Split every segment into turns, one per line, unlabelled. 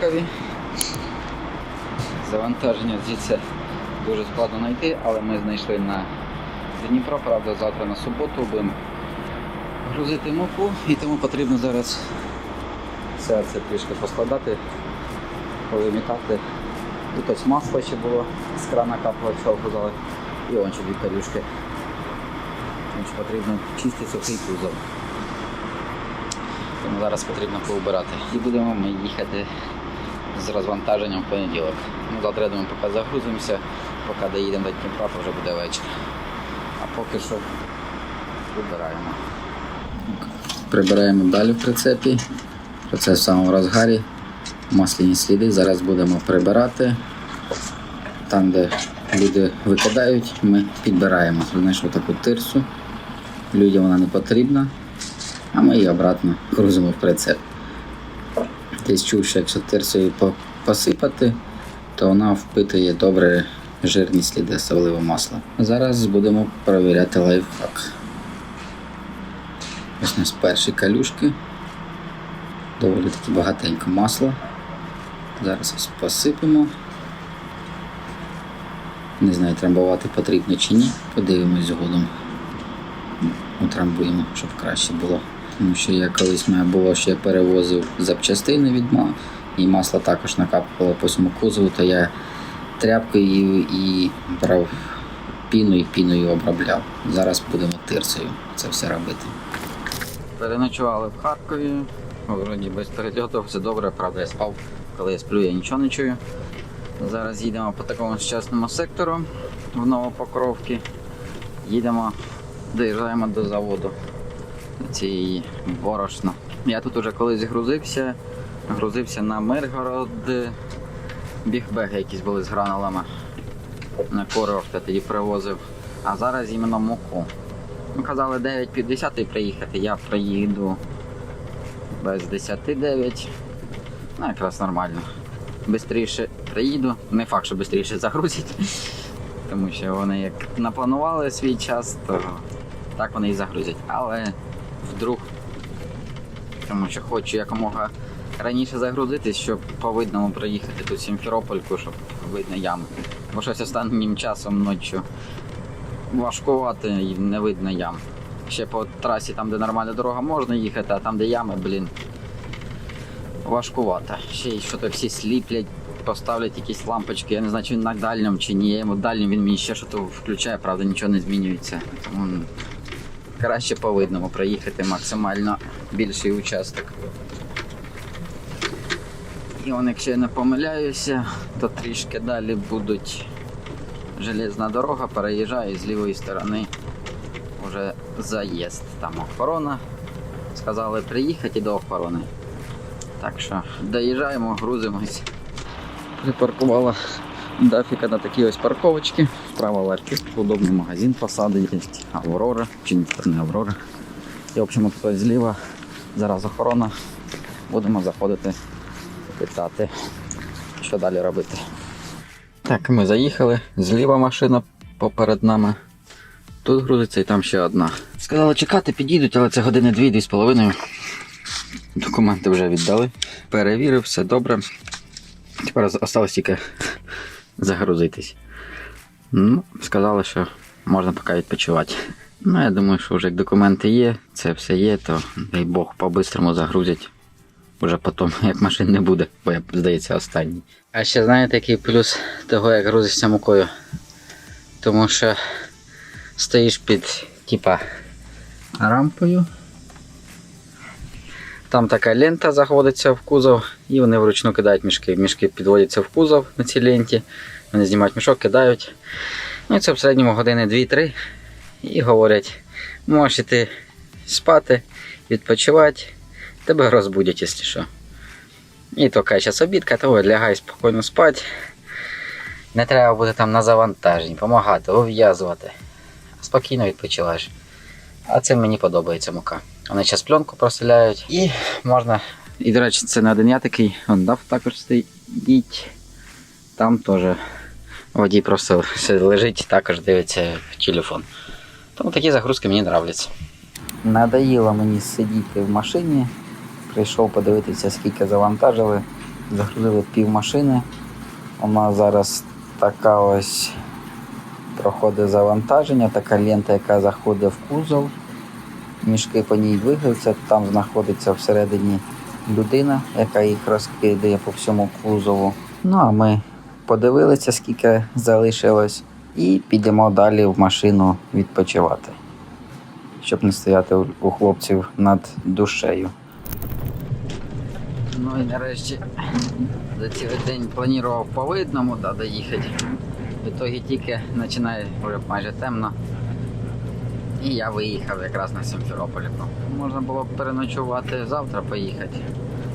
Харкові. Завантаження звідси дуже складно знайти, але ми знайшли на Дніпро, правда, завтра на суботу будемо грузити муку і тому потрібно зараз все це трішки поскладати, повимітати. Тут ось масло ще було, з крана капало, що грузали, і он ще дві корюшки. Тому потрібно чистий сухий кузов. Тому зараз потрібно поубирати. І будемо ми їхати з розвантаженням в понеділок. Ну, завтра, я думаю, поки загрузимося, поки доїдемо до Дніпра, то вже буде вечір. А поки що вибираємо. Прибираємо далі в прицепі. Процес в самому розгарі. Масляні сліди. Зараз будемо прибирати. Там, де люди викидають, ми підбираємо. Знайшов таку тирсу. Людям вона не потрібна, а ми її обратно грузимо в прицеп. Десь чув, що якщо по- посипати, то вона впитує добре жирні сліди особливо масла. Зараз будемо перевіряти лайфхак. Ось у нас перші калюшки. Доволі таки багатенько масла. Зараз ось посипемо. Не знаю, трамбувати потрібно чи ні. Подивимось згодом. Утрамбуємо, щоб краще було. Тому що я колись мене було, що я перевозив запчастини від ма, і масло також накапувало по всьому кузову, то я тряпкою і брав піну і піною обробляв. Зараз будемо тирсою це все робити. Переночували в Харкові. Вроді без перельоту, все добре, правда, я спав. Коли я сплю, я нічого не чую. Зараз їдемо по такому щасному сектору в Новопокровці. Їдемо, доїжджаємо до заводу цієї борошна. Я тут уже колись грузився, грузився на Миргород, бігбеги якісь були з гранулами. На коров я тоді привозив. А зараз іменно муку. Ну, казали 9.50 приїхати, я приїду без 10.9. Ну, якраз нормально. Бистріше приїду. Не факт, що швидше загрузять. Тому що вони як напланували свій час, то так вони і загрузять. Але вдруг, тому що хочу якомога раніше загрузитись, щоб по видному проїхати тут Сімферопольку, щоб видно ями. Бо щось останнім часом ночі важкувати і не видно ям. Ще по трасі, там, де нормальна дорога, можна їхати, а там, де ями, блін, важкувато. Ще й що то всі сліплять, поставлять якісь лампочки. Я не знаю, чи він на дальньому чи ні. Я йому дальнім він мені ще щось включає, правда, нічого не змінюється. Тому краще по проїхати максимально більший участок. І он, якщо я не помиляюся, то трішки далі будуть железна дорога, переїжджаю з лівої сторони вже заїзд. Там охорона. Сказали приїхати до охорони. Так що доїжджаємо, грузимось. Припаркувала дафіка на такі ось парковочки. Справа ларки, удобний магазин посади є. Аврора, чи не Аврора. І в общем тут зліва. Зараз охорона. Будемо заходити, питати, що далі робити. Так, ми заїхали. Зліва машина поперед нами. Тут грузиться і там ще одна. Сказали чекати, підійдуть, але це години дві-дві з половиною. Документи вже віддали. Перевірив, все добре. Тепер залишилось тільки загрузитись. Ну, сказали, що можна поки відпочивати. Ну, я думаю, що вже як документи є, це все є, то дай Бог по-бистрому загрузять. Уже потім, як машин не буде, бо я здається останній. А ще знаєте, який плюс того, як грузишся мукою? Тому що стоїш під типа рампою. Там така лента заходиться в кузов, і вони вручну кидають мішки. Мішки підводяться в кузов на цій ленті. Вони знімають мішок, кидають. Ну це в середньому години 2-3. І говорять, можеш іти спати, відпочивати, тебе розбудять, якщо що. І то каже, обідка, то лягай спокійно спати. Не треба буде там на завантаженні, допомагати, ув'язувати. Спокійно відпочиваєш. А це мені подобається мука. Вони зараз пленку проселяють і можна. І, до речі, це не один я такий, он дав також стоїть. Там теж водій просто лежить, також дивиться в телефон. Тому такі загрузки мені подобаються. Надоїло мені сидіти в машині Прийшов подивитися, скільки завантажили. Загрузили пів машини. У нас зараз така ось проходить завантаження, така лента, яка заходить в кузов. Мішки по ній двигаються, там знаходиться всередині людина, яка їх розкидає по всьому кузову. Ну а ми подивилися, скільки залишилось, і підемо далі в машину відпочивати, щоб не стояти у- хлопців над душею. Ну і нарешті за цілий день планував по видному да, доїхати. В ітогі тільки починає вже майже темно. І я виїхав якраз на Сімферополівку. Можна було б переночувати завтра поїхати.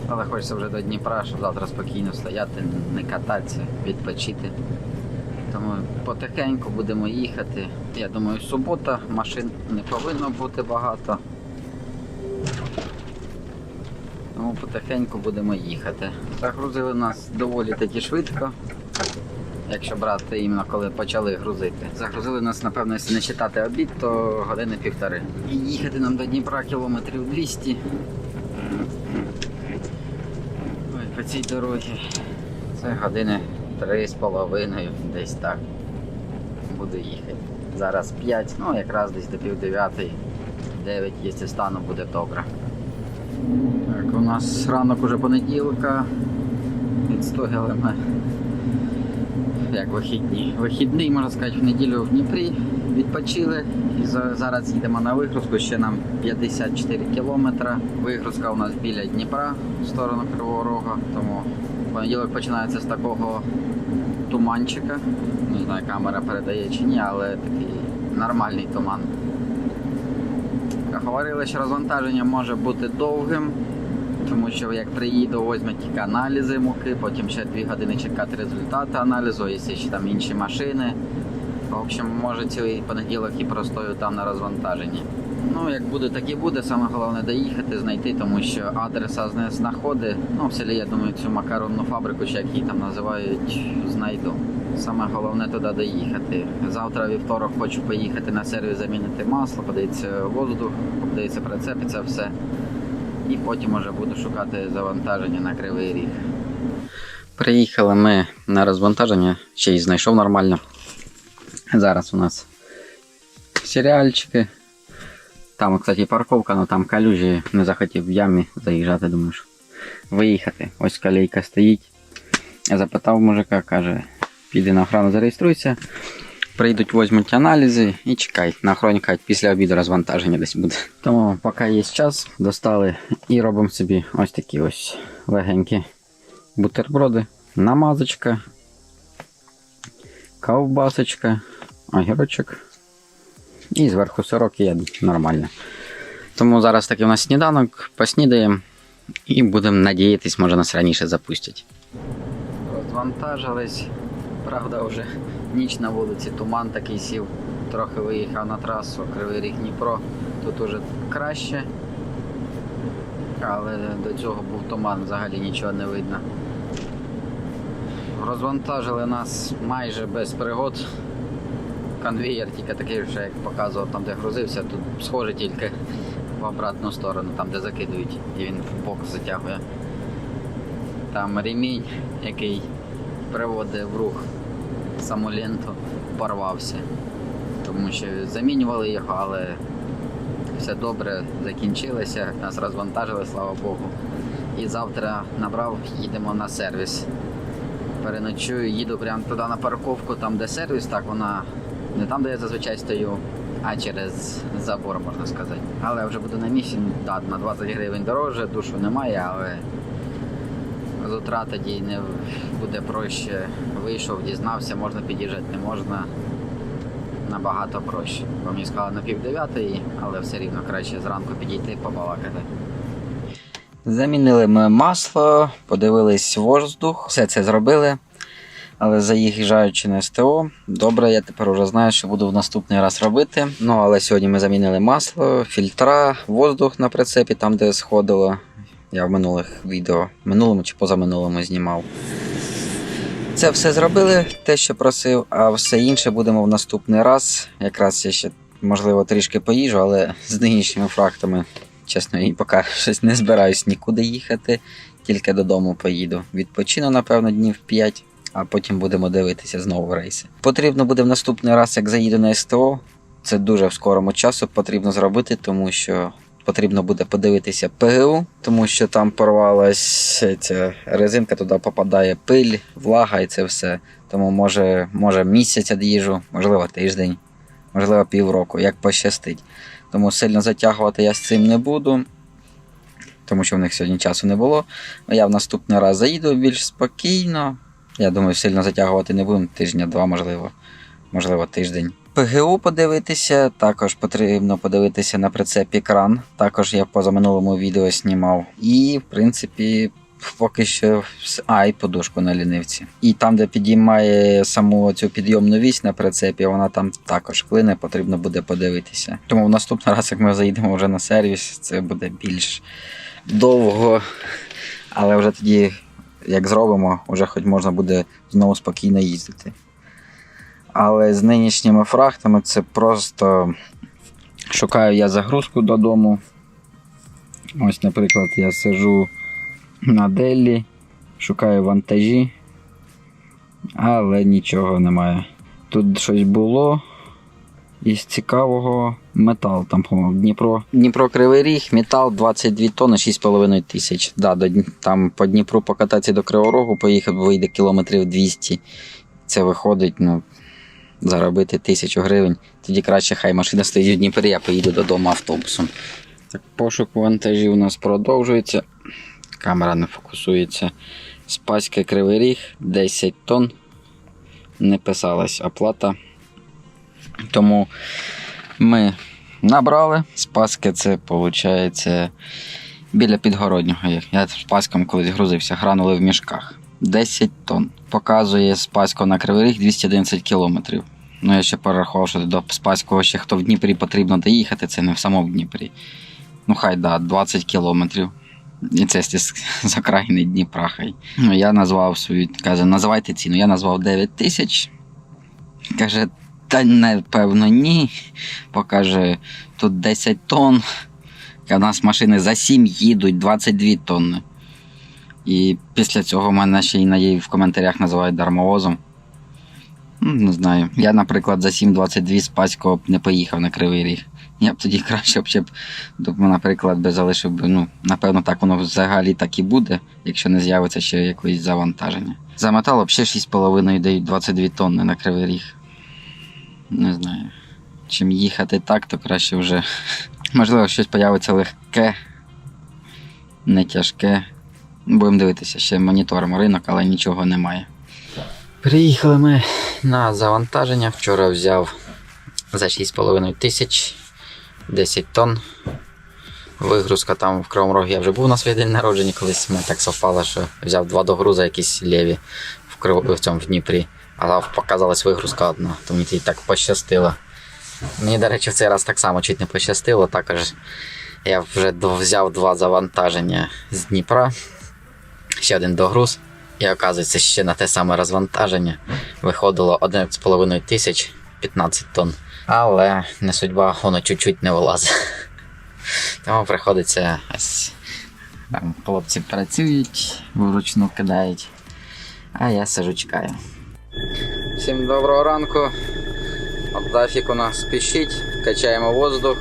Але хочеться вже до Дніпра, щоб завтра спокійно стояти, не кататися, відпочити. Тому потихеньку будемо їхати. Я думаю, субота, машин не повинно бути багато. Тому потихеньку будемо їхати. Загрузили нас доволі таки швидко. Якщо брати іменно коли почали грузити. Загрузили нас, напевно, якщо не читати обід, то години півтори. І їхати нам до Дніпра кілометрів 200. Ой, по цій дорозі. Це години три з половиною, десь так. Буду їхати. Зараз 5, ну якраз десь до пів дев'ятої. 9, якщо стану, буде добре. Так, у нас ранок уже понеділка. Відстояли ми як вихідні. Вихідний, можна сказати, в неділю в Дніпрі відпочили. І зараз їдемо на вигрузку, ще нам 54 кілометри. Вигрузка у нас біля Дніпра в сторону Кривого Рога. Тому понеділок починається з такого туманчика. Не знаю, камера передає чи ні, але такий нормальний туман. Говорили, що розвантаження може бути довгим, тому що як приїду, візьмуть тільки аналізи муки, потім ще 2 години чекати результати аналізу, і ще там інші машини. В общем, може цілий понеділок і простою там на розвантаженні. Ну, як буде, так і буде. Саме головне доїхати, знайти, тому що адреса не знаходи. Ну, в селі, я думаю, цю макаронну фабрику, чи як її там називають, знайду. Саме головне туди доїхати. Завтра вівторок хочу поїхати на сервіс замінити масло, подивитися воздух, подивитися прицепи, це все. І потім вже буду шукати завантаження на кривий ріг. Приїхали ми на розвантаження, ще й знайшов нормально. Зараз у нас серіальчики. Там, кстати, парковка, але там калюжі не захотів в ямі заїжджати, думаю, що виїхати. Ось колейка стоїть. Я запитав мужика, каже, піди на охрану, зареєструйся. Прийдуть, візьмуть аналізи і чекай. На охороні після обіду розвантаження десь буде. Тому поки є час, достали і робимо собі ось такі ось легенькі бутерброди, намазочка, ковбасочка, огірочок. І зверху сирок є нормально. Тому зараз такий у нас сніданок, поснідаємо і будемо надіятись, може нас раніше запустять. Розвантажились. Правда, вже ніч на вулиці, туман такий сів. Трохи виїхав на трасу, Кривий Ріг Дніпро. Тут уже краще. Але до цього був туман, взагалі нічого не видно. Розвантажили нас майже без пригод. Конвієр тільки такий, вже як показував там, де грузився, тут схоже тільки в обратну сторону, там де закидують, і він в бок затягує. Там ремінь, який приводить в рух саму ленту, порвався. Тому що замінювали його, але все добре закінчилося, нас розвантажили, слава Богу. І завтра набрав, їдемо на сервіс. Переночую, їду прямо туди на парковку, там де сервіс, так вона не там, де я зазвичай стою, а через забор, можна сказати. Але я вже буду на місці, так, на 20 гривень дороже, душу немає, але з утра не буде проще. Вийшов, дізнався, можна під'їжджати, не можна. Набагато проще. Бо мені сказали на пів дев'ятої, але все рівно краще зранку підійти і побалакати. Замінили ми масло, подивились воздух, все це зробили. Але заїжджаючи на СТО, добре, я тепер вже знаю, що буду в наступний раз робити. Ну, але сьогодні ми замінили масло, фільтра, воздух на прицепі, там де сходило. Я в минулих відео, минулому чи позаминулому знімав. Це все зробили, те, що просив, а все інше будемо в наступний раз. Якраз я ще, можливо, трішки поїжджу, але з нинішніми фрактами чесно, і поки щось не збираюсь нікуди їхати, тільки додому поїду. Відпочину, напевно, днів 5, а потім будемо дивитися знову рейси. Потрібно буде в наступний раз, як заїду на СТО. Це дуже в скорому часу потрібно зробити, тому що потрібно буде подивитися ПГУ, тому що там порвалась ця резинка, туди попадає пиль, влага і це все. Тому може, може місяць від'їжджу, можливо, тиждень, можливо, півроку, як пощастить. Тому сильно затягувати я з цим не буду, тому що в них сьогодні часу не було. Я в наступний раз заїду більш спокійно. Я думаю, сильно затягувати не будемо, тижня-два, можливо, можливо, тиждень. ПГУ подивитися, також потрібно подивитися на прицепі кран. Також я позаминулому відео знімав. І, в принципі, поки що. А, і подушку на лінивці. І там, де підіймає саму цю підйомну вісь на прицепі, вона там також клине, потрібно буде подивитися. Тому в наступний раз, як ми заїдемо вже на сервіс, це буде більш довго. Але вже тоді, як зробимо, вже хоч можна буде знову спокійно їздити. Але з нинішніми фрахтами це просто шукаю я загрузку додому. Ось, наприклад, я сижу на Деллі, шукаю вантажі, але нічого немає. Тут щось було із цікавого метал, там, Дніпро. Дніпро Кривий Ріг, метал 22 тонни, 6,5 тисяч. Да, до, там по Дніпру покататися до Кривого Рогу поїхав, вийде кілометрів 200. Це виходить, ну, заробити тисячу гривень. Тоді краще хай машина стоїть в Дніпрі, я поїду додому автобусом. Так, пошук вантажів у нас продовжується. Камера не фокусується. Спаська Кривий Ріг 10 тонн. Не писалась оплата. Тому ми набрали. Спаски це виходить біля підгороднього. Я з Паском колись грузився, гранули в мішках. 10 тонн. Показує Спасько на Кривий Ріг 211 кілометрів. Ну, я ще порахував, що до Спаського ще хто в Дніпрі потрібно доїхати, це не в самому Дніпрі. Ну, хай да, 20 кілометрів. І це з, окраїни Дніпра. Хай. Ну, я назвав свою, каже, називайте ціну. Я назвав 9 тисяч. Каже, та напевно ні. Покаже, тут 10 тонн. У нас машини за 7 їдуть 22 тонни. І після цього мене ще й на її в коментарях називають дармовозом. Ну, Не знаю. Я, наприклад, за 7,22 з Паського б не поїхав на Кривий Ріг. Я б тоді краще б ще б, наприклад, би залишив би, ну, напевно, так воно взагалі так і буде, якщо не з'явиться ще якесь завантаження. За метал взагалі 6,5 дають 22 тонни на Кривий Ріг. Не знаю. Чим їхати так, то краще вже. Можливо, щось появиться легке, не тяжке. Будемо дивитися, ще моніторимо ринок, але нічого немає. Приїхали ми на завантаження. Вчора взяв за 6,5 тисяч 10 тонн. Вигрузка там в Кривому Рогі я вже був на свій день народження, колись ми так совпало, що взяв два догруза якісь ліві в, Крив... в цьому в Дніпрі. А показалась вигрузка одна, то мені так пощастило. Мені, до речі, в цей раз так само чуть не пощастило. Також я вже взяв два завантаження з Дніпра, ще один догруз. І оказується, ще на те саме розвантаження виходило 11,5 тисяч 15 тонн. Але не судьба, воно чуть-чуть не вилазить. Тому приходиться ось там хлопці працюють, вручну кидають, а я сижу чекаю. Всім доброго ранку. Дафік у нас спішить, качаємо воздух.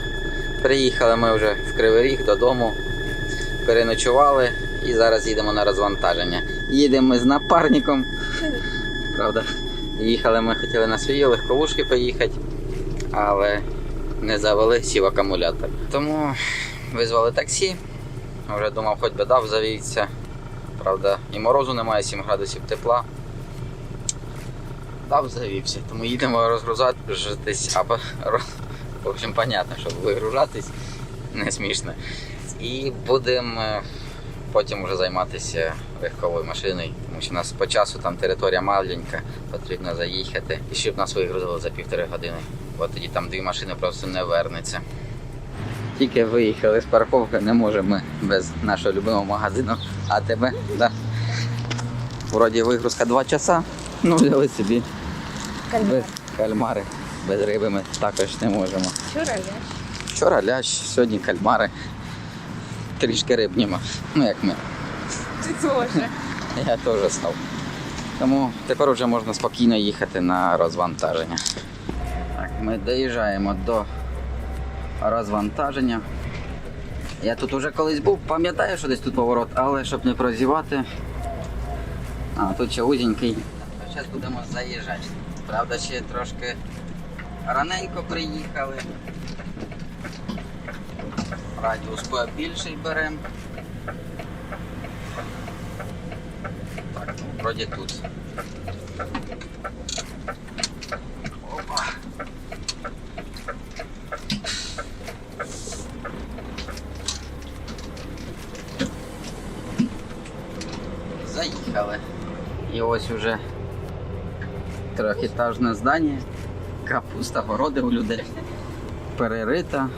Приїхали ми вже в Кривий Ріг додому, переночували і зараз їдемо на розвантаження. Їдемо з напарником. Правда, їхали ми хотіли на свої легковушки поїхати, але не завели сів акумулятор. Тому визвали таксі. Вже думав, хоч би дав завівся. Правда, і морозу немає, 7 градусів тепла. Дав завівся, тому їдемо розгружатись або в общем, понятно, щоб вигружатись, не смішно. І будемо е, потім вже займатися легковою машиною, тому що у нас по часу там територія маленька, потрібно заїхати. І щоб нас вигрузили за півтори години. Бо тоді там дві машини просто не вернеться. Тільки виїхали з парковки, не можемо ми без нашого любимого магазину АТБ. Да. Вроді вигрузка 2 часа, ну взяли собі без кальмари, без риби ми також не можемо.
Вчора я.
Вчора лящ, сьогодні кальмари. Трішки рибнімо. Ну як ми.
Ти теж.
Я теж став. Тому тепер вже можна спокійно їхати на розвантаження. Так, ми доїжджаємо до розвантаження. Я тут уже колись був, пам'ятаю, що десь тут поворот, але щоб не прозівати. А, тут ще узенький. Зараз будемо заїжджати. Правда, ще трошки раненько приїхали. Радіус побільший беремо. Так, ну, вроді тут. Опа. Заїхали. І ось уже трьохетажне здання, капуста, городи у людей, перерита,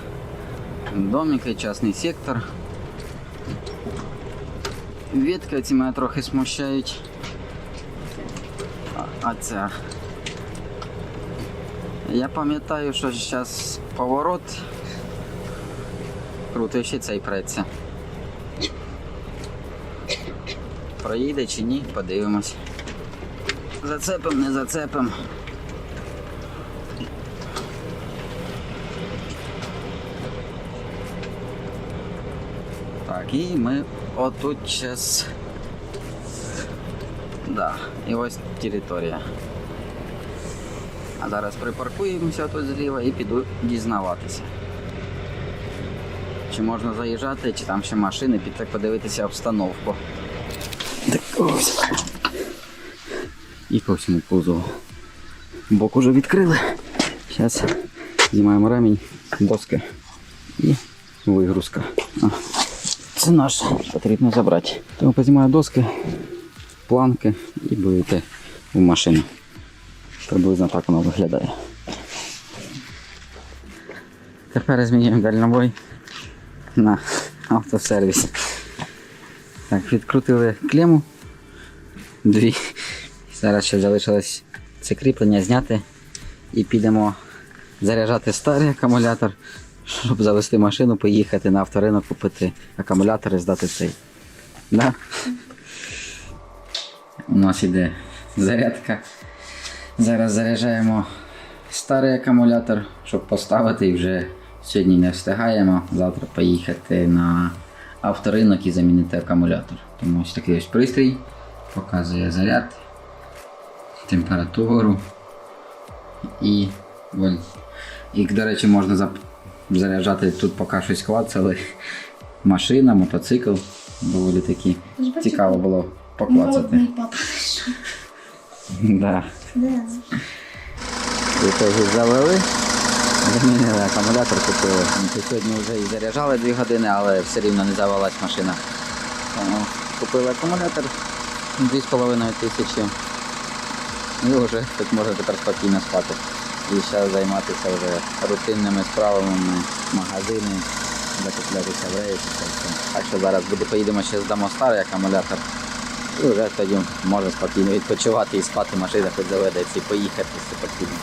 домики, частний сектор. Ветки ці мене трохи смущають. А, ця. Я пам'ятаю, що зараз поворот. Круто, ще цей преться. Проїде чи ні, подивимось. Зацепим, не зацепим. Так, і ми отут зараз. Да, і ось територія. А зараз припаркуємося тут зліва і піду дізнаватися. Чи можна заїжджати, чи там ще машини, піти подивитися обстановку. Так ось. І по всьому кузову. Бок уже відкрили. Зараз знімаємо ремінь, доски і вигрузка. А, Це наш, потрібно забрати. Тому познімаю доски, планки і будете в машину. Приблизно так воно виглядає. Тепер змінюємо дальнобой на автосервіс. Так, відкрутили клему. Дві. Зараз ще залишилось це кріплення зняти і підемо заряджати старий акумулятор, щоб завести машину, поїхати на авторинок, купити акумулятор і здати цей. Да? У нас іде зарядка. Зараз заряджаємо старий акумулятор, щоб поставити і вже сьогодні не встигаємо. Завтра поїхати на авторинок і замінити акумулятор. Тому ось такий ось пристрій показує заряд, температуру і вольт. І, до речі, можна заряджати тут поки щось клацали. Машина, мотоцикл. Доволі таки цікаво було поклацати. Да. Ітоги завели. Замінили акумулятор, купили. Ми Сьогодні вже і заряджали 2 години, але все рівно не завелась машина. Купили акумулятор 2,5 тисячі. І вже тут можна тепер спокійно спати. І зараз займатися вже рутинними справами, магазини, закуплятися в рейс. Так що зараз буде, поїдемо ще здамо старий акумулятор. І вже тоді можна спокійно відпочивати і спати, машина хоч заведеться і поїхати спокійно.